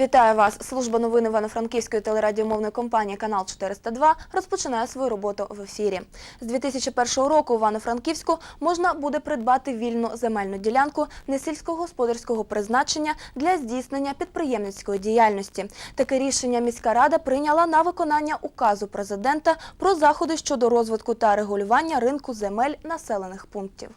Вітаю вас! Служба новин Івано-Франківської телерадіомовної компанії Канал 402 розпочинає свою роботу в ефірі. З 2001 року в Івано-Франківську можна буде придбати вільну земельну ділянку несільськогосподарського призначення для здійснення підприємницької діяльності. Таке рішення міська рада прийняла на виконання указу президента про заходи щодо розвитку та регулювання ринку земель населених пунктів.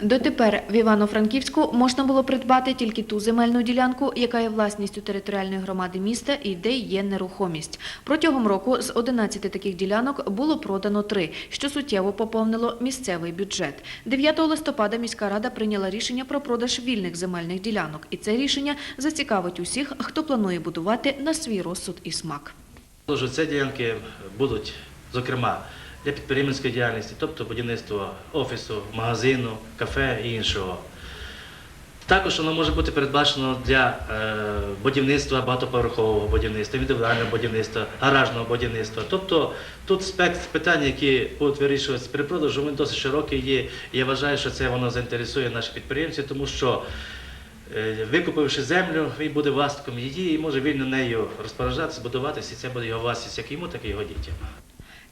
Дотепер в Івано-Франківську можна було придбати тільки ту земельну ділянку, яка є власністю територіальної громади міста і де є нерухомість. Протягом року з 11 таких ділянок було продано три, що суттєво поповнило місцевий бюджет. 9 листопада міська рада прийняла рішення про продаж вільних земельних ділянок, і це рішення зацікавить усіх, хто планує будувати на свій розсуд і смак. Тож ділянки будуть, зокрема, для підприємницької діяльності, тобто будівництво офісу, магазину, кафе і іншого. Також воно може бути передбачено для е, будівництва багатоповерхового будівництва, індивідуального будівництва, гаражного будівництва. Тобто тут спектр питань, які будуть вирішуватися при продажу, він досить широкий є. Я вважаю, що це воно заінтересує наших підприємців, тому що е, викупивши землю, він буде власником її і може вільно нею розпоряджатися, будуватися, і це буде його власність як йому, так і його дітям.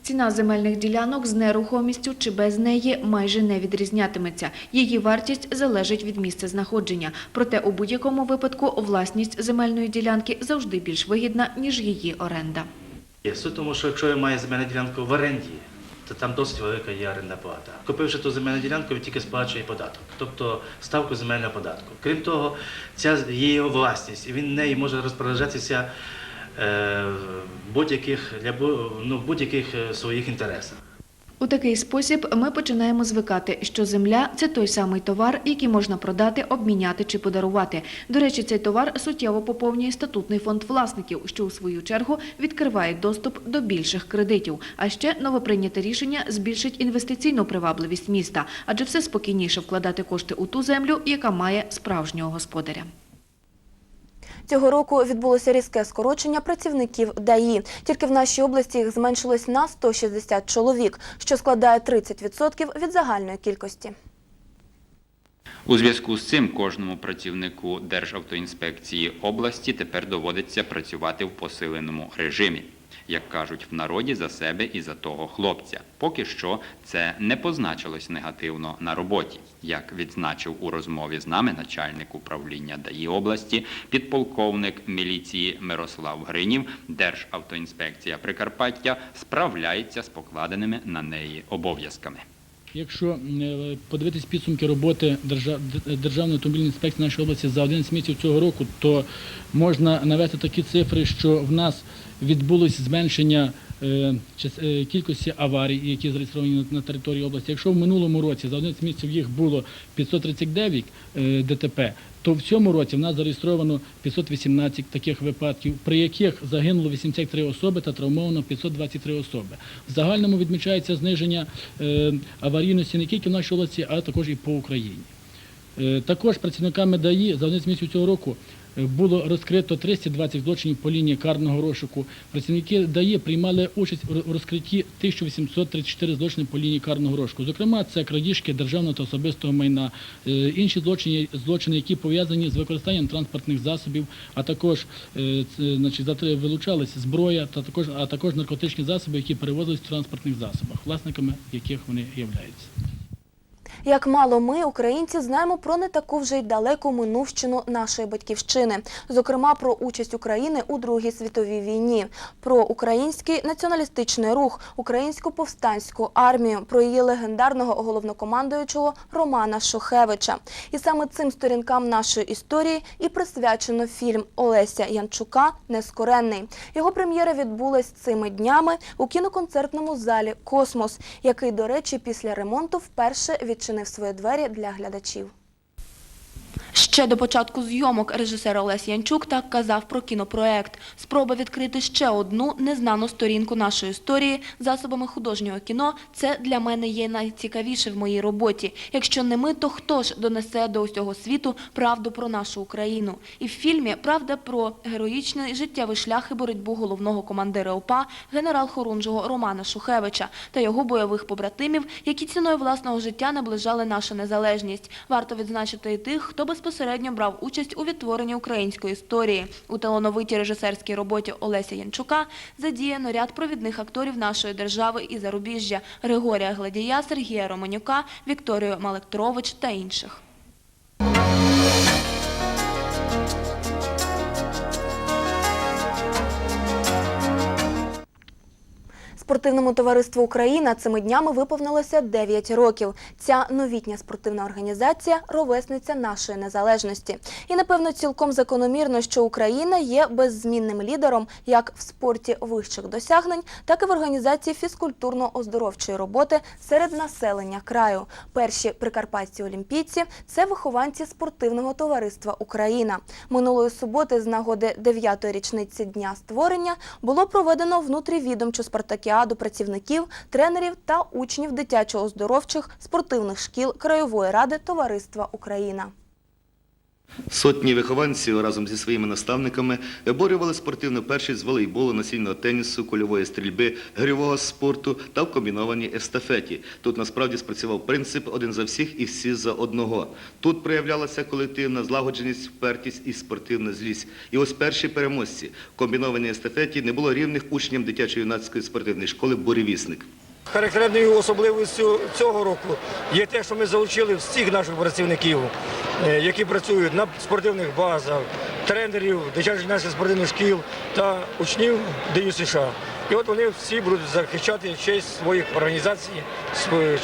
Ціна земельних ділянок з нерухомістю чи без неї майже не відрізнятиметься. Її вартість залежить від місця знаходження. Проте у будь-якому випадку власність земельної ділянки завжди більш вигідна, ніж її оренда. Є Суть тому, що якщо ви маєте земельну ділянку в оренді, то там досить велика є орендна плата. Купивши ту земельну ділянку, він тільки сплачує податок, тобто ставку земельного податку. Крім того, ця є його власність, і він нею може розпоряджатися будь-яких для ну, будь-яких е, своїх інтересах. У такий спосіб ми починаємо звикати, що земля це той самий товар, який можна продати, обміняти чи подарувати. До речі, цей товар суттєво поповнює статутний фонд власників, що у свою чергу відкриває доступ до більших кредитів. А ще новоприйняте рішення збільшить інвестиційну привабливість міста, адже все спокійніше вкладати кошти у ту землю, яка має справжнього господаря. Цього року відбулося різке скорочення працівників ДАІ. Тільки в нашій області їх зменшилось на 160 чоловік, що складає 30% від загальної кількості. У зв'язку з цим кожному працівнику Державтоінспекції області тепер доводиться працювати в посиленому режимі. Як кажуть в народі за себе і за того хлопця. Поки що це не позначилось негативно на роботі, як відзначив у розмові з нами начальник управління ДАІ області, підполковник міліції Мирослав Гринів, Державтоінспекція Прикарпаття справляється з покладеними на неї обов'язками. Якщо е, подивитись підсумки роботи Держа- Державної автомобільної інспекції нашої області за 11 місяців цього року, то можна навести такі цифри, що в нас відбулось зменшення е, е, кількості аварій, які зареєстровані на- території області. Якщо в минулому році за 11 місяців їх було 539 е, ДТП, то в цьому році в нас зареєстровано 518 таких випадків, при яких загинуло 83 особи та травмовано 523 особи. В загальному відмічається зниження е, аварійності не тільки в нашій області, а також і по Україні. Е, Також працівниками ДАІ за 11 місяців цього року е, було розкрито 320 злочинів по лінії карного розшуку. Працівники ДАІ приймали участь у розкритті 1834 злочини по лінії карного розшуку. Зокрема, це крадіжки державного та особистого майна, е, інші злочини, злочини, які пов'язані з використанням транспортних засобів, а також е, значить, вилучалась зброя, та також, а також наркотичні засоби, які перевозились в транспортних засобах, власниками яких вони являються. Як мало ми, українці, знаємо про не таку вже й далеку минувщину нашої батьківщини, зокрема про участь України у Другій світовій війні, про український націоналістичний рух, українську повстанську армію, про її легендарного головнокомандуючого Романа Шухевича. І саме цим сторінкам нашої історії і присвячено фільм Олеся Янчука Нескоренний. Його прем'єра відбулась цими днями у кіноконцертному залі Космос, який, до речі, після ремонту вперше відчинив свої двері для глядачів. Ще до початку зйомок режисер Олесь Янчук так казав про кінопроект. Спроба відкрити ще одну незнану сторінку нашої історії засобами художнього кіно – це для мене є найцікавіше в моїй роботі. Якщо не ми, то хто ж донесе до усього світу правду про нашу Україну? І в фільмі правда про героїчний життєвий шлях і боротьбу головного командира ОПА генерал-хорунжого Романа Шухевича та його бойових побратимів, які ціною власного життя наближали нашу незалежність. Варто відзначити і тих, хто без безпосередньо брав участь у відтворенні української історії. У талановитій режисерській роботі Олеся Янчука задіяно ряд провідних акторів нашої держави і зарубіжжя Григорія Гладія, Сергія Романюка, Вікторію Малектрович та інших. Спортивному товариству Україна цими днями виповнилося 9 років. Ця новітня спортивна організація ровесниця нашої незалежності. І напевно цілком закономірно, що Україна є беззмінним лідером як в спорті вищих досягнень, так і в організації фізкультурно-оздоровчої роботи серед населення краю. Перші прикарпатські олімпійці це вихованці спортивного товариства Україна. Минулої суботи з нагоди 9-ї річниці дня створення було проведено внутрівідомчу спартакіаду працівників, тренерів та учнів дитячо-оздоровчих спортивних шкіл Краєвої ради Товариства Україна. Сотні вихованців разом зі своїми наставниками виборювали спортивну першість з волейболу, насільного тенісу, кульової стрільби, гирьового спорту та в комбінованій естафеті. Тут насправді спрацював принцип один за всіх і всі за одного. Тут проявлялася колективна злагодженість, впертість і спортивна злість. І ось перші переможці в комбінованій естафеті не було рівних учням дитячо-юнацької спортивної школи «Буревісник». Характерною особливістю цього року є те, що ми залучили всіх наших працівників, е, які працюють на спортивних базах, тренерів, дитячих наших спортивних шкіл та учнів ДЮ США. І от вони всі будуть захищати честь своїх організацій,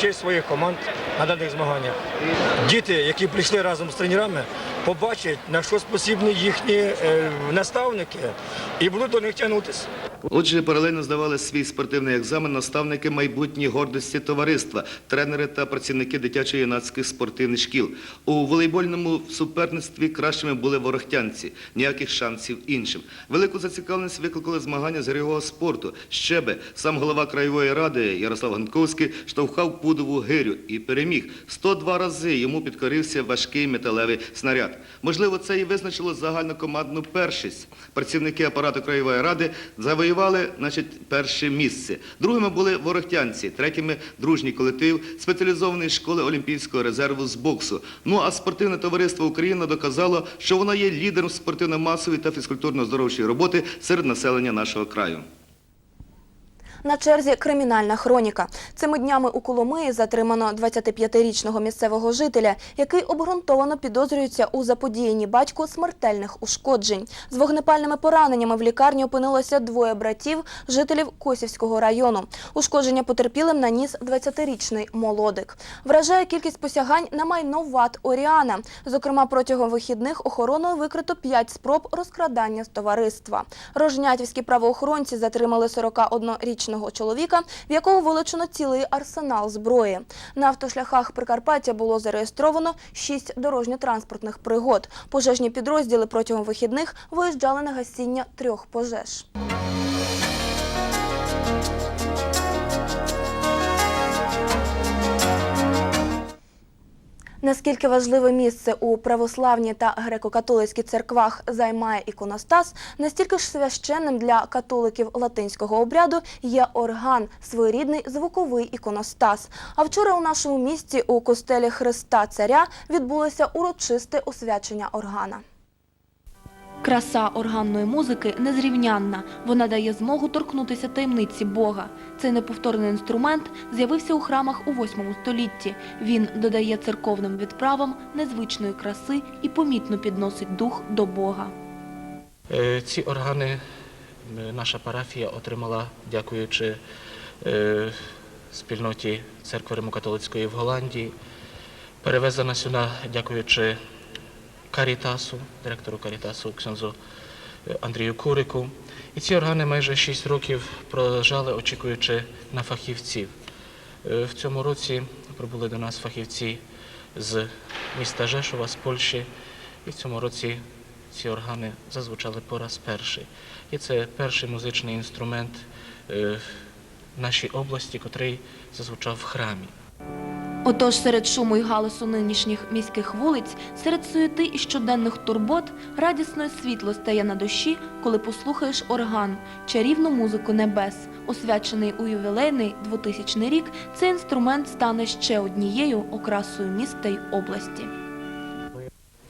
честь своїх команд на даних змаганнях. Діти, які прийшли разом з тренерами, побачать, на що спосібні їхні е, наставники, і будуть до них тягнутися. Отже, паралельно здавали свій спортивний екзамен наставники майбутньої гордості товариства, тренери та працівники дитячо-юнацьких спортивних шкіл. У волейбольному суперництві кращими були ворохтянці, ніяких шансів іншим. Велику зацікавленість викликали змагання з гирьового спорту. Ще би сам голова краєвої ради Ярослав Ганковський штовхав пудову гирю і переміг. 102 рази йому підкорився важкий металевий снаряд. Можливо, це і визначило загальнокомандну першість. Працівники апарату краєвої ради завоювали значить, перше місце. Другими були ворохтянці, третіми дружній колектив спеціалізованої школи Олімпійського резерву з боксу. Ну а спортивне товариство Україна доказало, що вона є лідером спортивно-масової та фізкультурно-здоровчої роботи серед населення нашого краю. На черзі кримінальна хроніка. Цими днями у Коломиї затримано 25-річного місцевого жителя, який обґрунтовано підозрюється у заподіянні батьку смертельних ушкоджень. З вогнепальними пораненнями в лікарні опинилося двоє братів, жителів Косівського району. Ушкодження потерпілим наніс 20-річний молодик. Вражає кількість посягань на майно ВАТ Оріана. Зокрема, протягом вихідних охороною викрито 5 спроб розкрадання з товариства. Рожнятівські правоохоронці затримали 41-річного чоловіка, в якого вилучено цілий арсенал зброї. На автошляхах Прикарпаття було зареєстровано шість дорожньо-транспортних пригод. Пожежні підрозділи протягом вихідних виїжджали на гасіння трьох пожеж. Наскільки важливе місце у православній та греко-католицькій церквах займає іконостас, настільки ж священним для католиків латинського обряду є орган, своєрідний звуковий іконостас. А вчора у нашому місті у костелі Христа Царя відбулося урочисте освячення органа. Краса органної музики незрівнянна. Вона дає змогу торкнутися таємниці Бога. Цей неповторний інструмент з'явився у храмах у 8 столітті. Він додає церковним відправам незвичної краси і помітно підносить дух до Бога. Е, Ці органи е, наша парафія отримала, дякуючи е, спільноті церкви Римокатолицької в Голландії. Перевезена сюди, дякуючи Карітасу, директору Карітасу ксьонзу е, Андрію Курику. І ці органи майже 6 років пролежали, очікуючи на фахівців. Е, В цьому році прибули до нас фахівці з міста Жешова, з Польщі. І в цьому році ці органи зазвучали по раз перший. І це перший музичний інструмент е, в нашій області, котрий зазвучав в храмі. Отож, серед шуму й галасу нинішніх міських вулиць, серед суєти і щоденних турбот, радісне світло стає на душі, коли послухаєш орган, чарівну музику небес. Освячений у ювілейний 2000 рік, цей інструмент стане ще однією окрасою міста й області.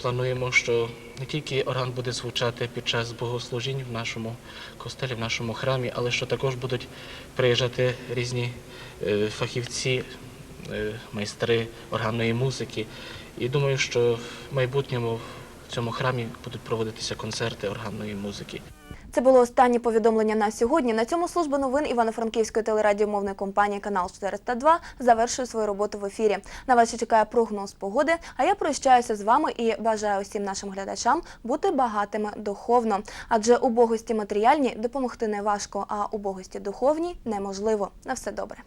плануємо, що не тільки орган буде звучати під час богослужінь в нашому костелі, в нашому храмі, але що також будуть приїжджати різні е, фахівці, майстри органної музики. І думаю, що в майбутньому в цьому храмі будуть проводитися концерти органної музики. Це було останнє повідомлення на сьогодні. На цьому служба новин Івано-Франківської телерадіомовної компанії Канал 402 завершує свою роботу в ефірі. На вас чекає прогноз погоди. А я прощаюся з вами і бажаю усім нашим глядачам бути багатими духовно. Адже убогості матеріальні допомогти не важко, а убогості духовні неможливо. На все добре.